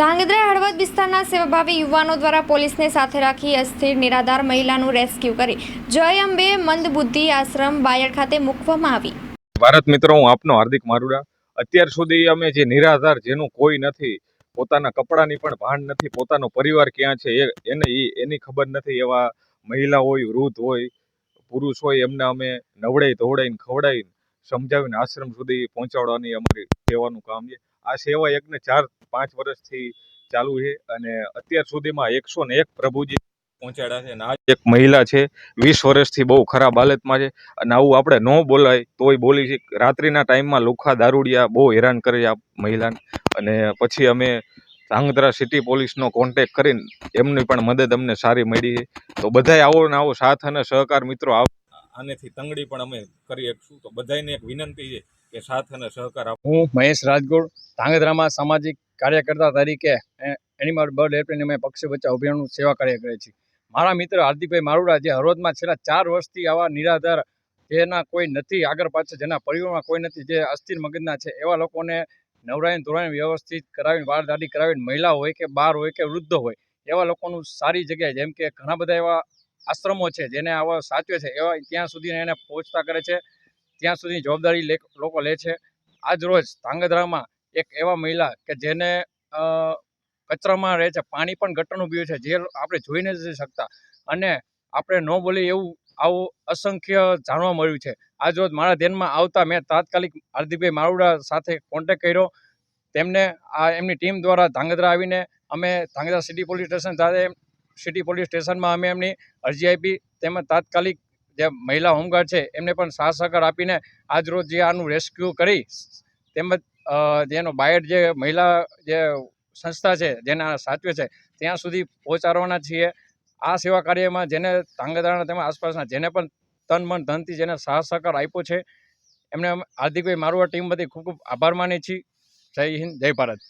ધાંગધ્રા હળવદ વિસ્તારના સેવાભાવી યુવાનો દ્વારા પોલીસને સાથે રાખી અસ્થિર નિરાધાર મહિલાનું રેસ્ક્યુ કરી જય અંબે મંદબુદ્ધિ આશ્રમ બાયડ ખાતે મૂકવામાં આવી. ભારત મિત્રો, હું આપનો હાર્દિક મારુડા. અત્યાર સુધી અમે જે નિરાધાર, જેનું કોઈ નથી, પોતાના કપડાની પણ ભાન નથી, પોતાનો પરિવાર ક્યાં છે, એ એને એની ખબર નથી, એવા મહિલા હોય, વૃદ્ધ હોય, પુરુષ હોય, એમને અમે નવડાઈ ધોવડાઈને ખવડાવીને સમજાવીને આશ્રમ સુધી પહોંચાડવાની અમારી સેવાનું કામ છે. આ સેવા એકને ચાર પાંચ વર્ષથી ચાલુ છે અને અત્યાર સુધીમાં એકસો ને એક પ્રભુજી પહોંચાડ્યા છે અને આ એક મહિલા છે. વીસ વર્ષથી બહુ ખરાબ હાલતમાં છે અને આવું આપણે ન બોલાય તોય બોલી છે રાત્રિના ટાઈમમાં લુખા દારૂડિયા બહુ હેરાન કરે આ મહિલાને. અને પછી અમે ધાંગધ્રા સિટી પોલીસનો કોન્ટેક કરીને એમની પણ મદદ અમને સારી મળી તો બધાય આવો ને આવો સાથ અને સહકાર મિત્રો આવ. આનેથી તંગડી પણ અમે કરી શકશું તો બધાયને એક વિનંતી છે કે સાથ અને સહકાર આપો. હું મહેશ રાજગોળ, ધાંગધ્રામાં સામાજિક કાર્યકર્તા તરીકે એનિમલ બર્ડ એરપ્લેન અમે પક્ષી બચાવ અભિયાનનું સેવા કાર્ય કરે છે. મારા મિત્ર હાર્દિકભાઈ મારુડા જે હરોદમાં છેલ્લા ચાર વર્ષથી આવા નિરાધાર જેના કોઈ નથી, આગળ પાછળ જેના પરિવારમાં કોઈ નથી, જે અસ્થિર મગજના છે, એવા લોકોને નવરાયણ ધોરાયણ વ્યવસ્થિત કરાવીને વાળ દાઢી કરાવીને, મહિલા હોય કે બાર હોય કે વૃદ્ધ હોય, એવા લોકોનું સારી જગ્યાએ, જેમ કે ઘણા બધા એવા આશ્રમો છે, જેને આવા સાચવે છે, એવા ત્યાં સુધી એને પહોંચતા કરે છે. ત્યાં સુધી જવાબદારી લોકો લે છે. આજ રોજ ધાંગધ્રામાં એક એવા મહિલા કે જેને કચરામાં રહે છે, પાણી પણ ગટરનું પીવે છે, જે આપણે જોઈ નથી શકતા. અને આપણે ન બોલીએ એવું આવું અસંખ્ય જાણવા મળ્યું છે. આજ રોજ મારા ધ્યાનમાં આવતા મેં તાત્કાલિક હાર્દિકભાઈ મારુડા સાથે કોન્ટેક કર્યો. તેમને આ એમની ટીમ દ્વારા ધાંગધ્રા આવીને અમે ધાંગધ્રા સિટી પોલીસ સ્ટેશન સાથે સિટી પોલીસ સ્ટેશનમાં અમે એમની અરજી આપી. તેમજ તાત્કાલિક જે મહિલા હોમગાર્ડ છે, એમને પણ સાથ સહકાર આપીને આજ રોજ જે આનું રેસ્ક્યુ કરી, તેમજ જેનો બાયડ જે મહિલા જે સંસ્થા છે, જેના સાચવે છે, ત્યાં સુધી પહોંચાડવાના છીએ. આ સેવા કાર્યમાં જેને તાંગદાણા તેમજ આસપાસના જેને પણ તન મન ધનથી જેને સાથ સહકાર આપ્યો છે, એમને હાર્દિકભાઈ મારું ટીમ બધી ખૂબ ખૂબ આભાર માની છીએ. જય હિન્દ, જય ભારત.